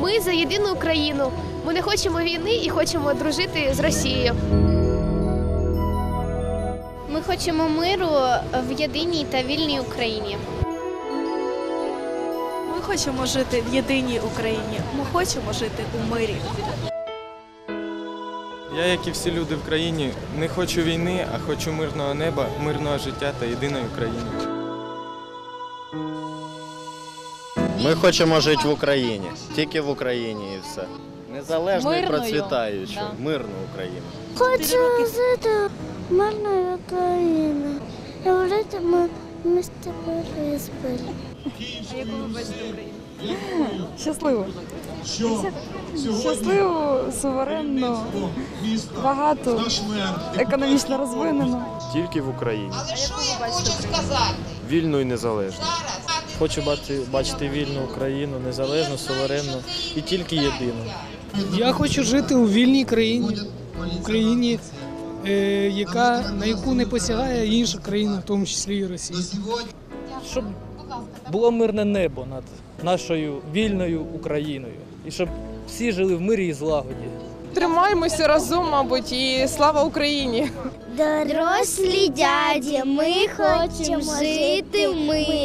Ми за єдину Україну. Ми не хочемо війни і хочемо дружити з Росією. Ми хочемо миру в єдиній та вільній Україні. Ми хочемо жити в єдиній Україні. Ми хочемо жити у мирі. Я, як і всі люди в країні, не хочу війни, а хочу мирного неба, мирного життя та єдиної України. Ми хочемо жити в Україні, тільки в Україні і все. Незалежно і процвітаючу, да. мирну Україну. Хочу жити в мирної України. І жити ми місті Бориспіль. Щасливо. Щасливо, суверенно, багато, економічно розвинено. Тільки в Україні. Але що я хочу сказати? Вільну і незалежну. Хочу бачити, бачити вільну Україну, незалежну, суверенну і тільки єдину. Я хочу жити у вільній країні, Україні, е, яка, на яку не посягає інша країна, в тому числі і Росія. Щоб було мирне небо над нашою вільною Україною. І щоб всі жили в мирі і злагоді. Тримаємося разом, мабуть, і слава Україні! Дорослі дяді, ми хочемо жити в мирі.